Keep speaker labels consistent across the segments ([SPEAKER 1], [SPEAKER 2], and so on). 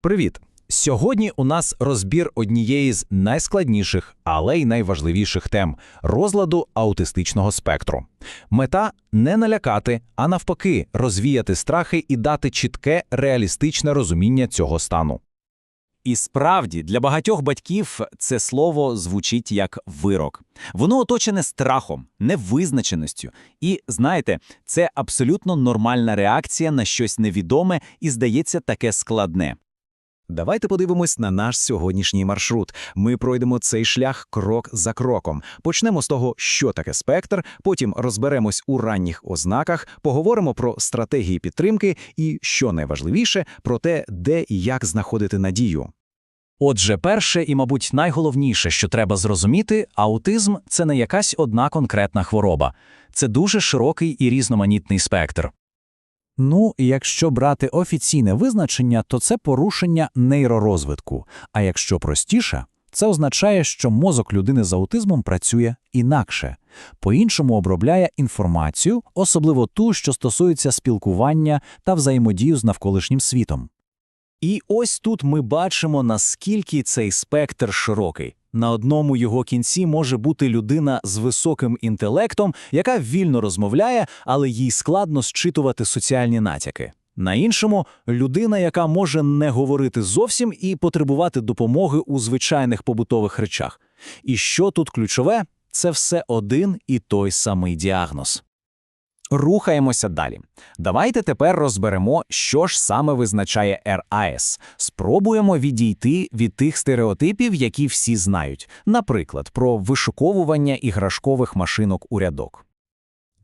[SPEAKER 1] Привіт! Сьогодні у нас розбір однієї з найскладніших, але й найважливіших тем розладу аутистичного спектру. Мета не налякати, а навпаки, розвіяти страхи і дати чітке, реалістичне розуміння цього стану.
[SPEAKER 2] І справді, для багатьох батьків це слово звучить як вирок. Воно оточене страхом, невизначеністю. І знаєте, це абсолютно нормальна реакція на щось невідоме і, здається, таке складне.
[SPEAKER 3] Давайте подивимось на наш сьогоднішній маршрут. Ми пройдемо цей шлях крок за кроком. Почнемо з того, що таке спектр, потім розберемось у ранніх ознаках, поговоримо про стратегії підтримки і, що найважливіше, про те, де і як знаходити надію.
[SPEAKER 1] Отже, перше і, мабуть, найголовніше, що треба зрозуміти, аутизм це не якась одна конкретна хвороба. Це дуже широкий і різноманітний спектр.
[SPEAKER 4] Ну, якщо брати офіційне визначення, то це порушення нейророзвитку. А якщо простіше, це означає, що мозок людини з аутизмом працює інакше, по-іншому обробляє інформацію, особливо ту, що стосується спілкування та взаємодію з навколишнім світом.
[SPEAKER 2] І ось тут ми бачимо, наскільки цей спектр широкий. На одному його кінці може бути людина з високим інтелектом, яка вільно розмовляє, але їй складно зчитувати соціальні натяки. На іншому людина, яка може не говорити зовсім і потребувати допомоги у звичайних побутових речах. І що тут ключове, це все один і той самий діагноз. Рухаємося далі. Давайте тепер розберемо, що ж саме визначає РАС. Спробуємо відійти від тих стереотипів, які всі знають, наприклад, про вишуковування іграшкових машинок у рядок.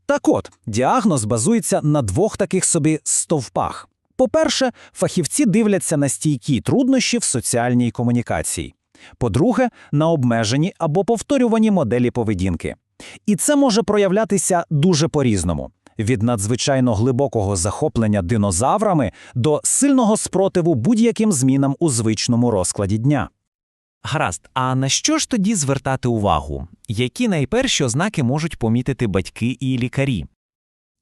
[SPEAKER 2] Так от, діагноз базується на двох таких собі стовпах. По-перше, фахівці дивляться на стійкі труднощі в соціальній комунікації. По-друге, на обмежені або повторювані моделі поведінки. І це може проявлятися дуже по-різному. Від надзвичайно глибокого захоплення динозаврами до сильного спротиву будь-яким змінам у звичному розкладі дня. Гаразд, а на що ж тоді звертати увагу? Які найперші ознаки можуть помітити батьки і лікарі?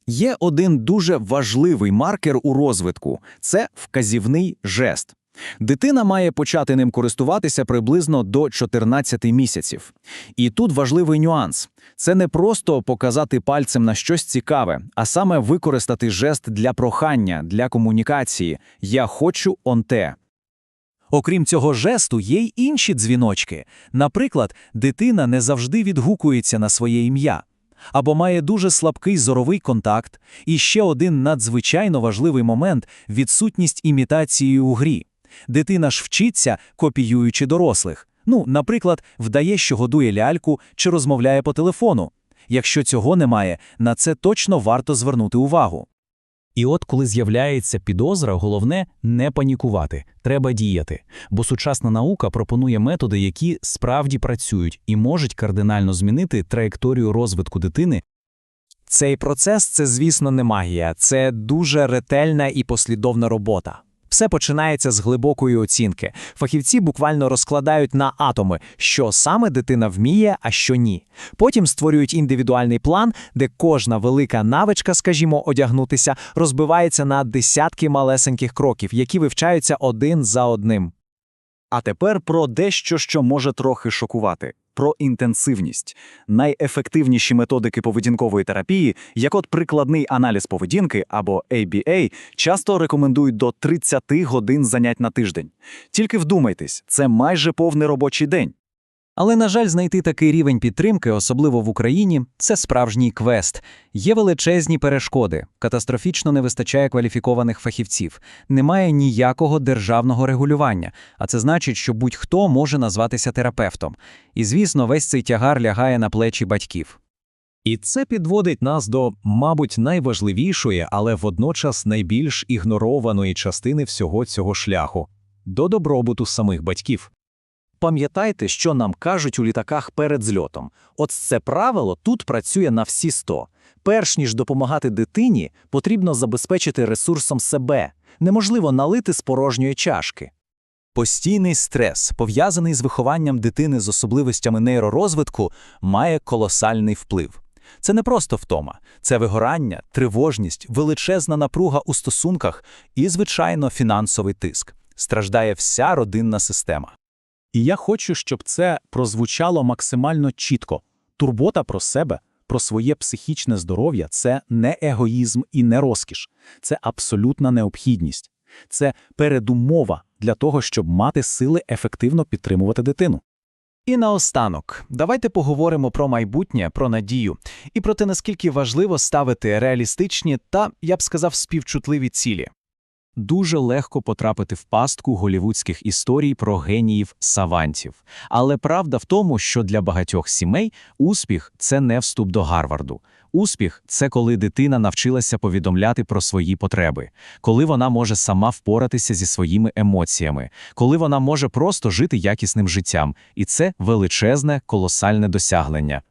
[SPEAKER 3] Є один дуже важливий маркер у розвитку це вказівний жест. Дитина має почати ним користуватися приблизно до 14 місяців. І тут важливий нюанс це не просто показати пальцем на щось цікаве, а саме використати жест для прохання, для комунікації Я хочу онте.
[SPEAKER 1] Окрім цього жесту, є й інші дзвіночки. Наприклад, дитина не завжди відгукується на своє ім'я. Або має дуже слабкий зоровий контакт, і ще один надзвичайно важливий момент відсутність імітації у грі. Дитина ж вчиться, копіюючи дорослих. Ну, наприклад, вдає, що годує ляльку чи розмовляє по телефону. Якщо цього немає, на це точно варто звернути увагу.
[SPEAKER 4] І от коли з'являється підозра, головне не панікувати, треба діяти. Бо сучасна наука пропонує методи, які справді працюють і можуть кардинально змінити траєкторію розвитку дитини.
[SPEAKER 2] Цей процес це, звісно, не магія, це дуже ретельна і послідовна робота. Все починається з глибокої оцінки. Фахівці буквально розкладають на атоми, що саме дитина вміє, а що ні. Потім створюють індивідуальний план, де кожна велика навичка, скажімо, одягнутися, розбивається на десятки малесеньких кроків, які вивчаються один за одним.
[SPEAKER 3] А тепер про дещо, що може трохи шокувати. Про інтенсивність. Найефективніші методики поведінкової терапії, як от прикладний аналіз поведінки або ABA, часто рекомендують до 30 годин занять на тиждень. Тільки вдумайтесь, це майже повний робочий день.
[SPEAKER 1] Але, на жаль, знайти такий рівень підтримки, особливо в Україні, це справжній квест. Є величезні перешкоди, катастрофічно не вистачає кваліфікованих фахівців, немає ніякого державного регулювання, а це значить, що будь-хто може назватися терапевтом. І, звісно, весь цей тягар лягає на плечі батьків.
[SPEAKER 4] І це підводить нас до, мабуть, найважливішої, але водночас найбільш ігнорованої частини всього цього шляху до добробуту самих батьків.
[SPEAKER 2] Пам'ятайте, що нам кажуть у літаках перед зльотом. От це правило тут працює на всі 100. Перш ніж допомагати дитині, потрібно забезпечити ресурсом себе. Неможливо налити з порожньої чашки. Постійний стрес, пов'язаний з вихованням дитини з особливостями нейророзвитку, має колосальний вплив. Це не просто втома, це вигорання, тривожність, величезна напруга у стосунках і, звичайно, фінансовий тиск. страждає вся родинна система. І я хочу, щоб це прозвучало максимально чітко. Турбота про себе, про своє психічне здоров'я це не егоїзм і не розкіш, це абсолютна необхідність. Це передумова для того, щоб мати сили ефективно підтримувати дитину.
[SPEAKER 3] І наостанок, давайте поговоримо про майбутнє, про надію і про те, наскільки важливо ставити реалістичні та, я б сказав, співчутливі цілі.
[SPEAKER 2] Дуже легко потрапити в пастку голівудських історій про геніїв савантів. Але правда в тому, що для багатьох сімей успіх це не вступ до Гарварду. Успіх це коли дитина навчилася повідомляти про свої потреби, коли вона може сама впоратися зі своїми емоціями, коли вона може просто жити якісним життям, і це величезне, колосальне досягнення.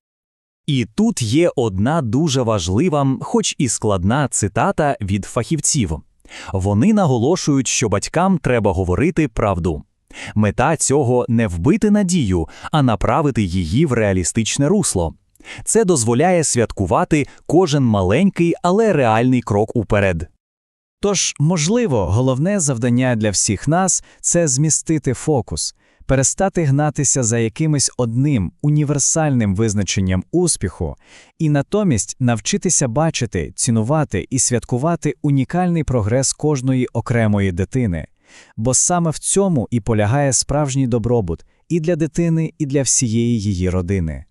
[SPEAKER 4] І тут є одна дуже важлива, хоч і складна цитата від фахівців. Вони наголошують, що батькам треба говорити правду. Мета цього не вбити надію, а направити її в реалістичне русло. Це дозволяє святкувати кожен маленький, але реальний крок уперед.
[SPEAKER 5] Тож, можливо, головне завдання для всіх нас це змістити фокус, перестати гнатися за якимось одним універсальним визначенням успіху і натомість навчитися бачити, цінувати і святкувати унікальний прогрес кожної окремої дитини. Бо саме в цьому і полягає справжній добробут і для дитини, і для всієї її родини.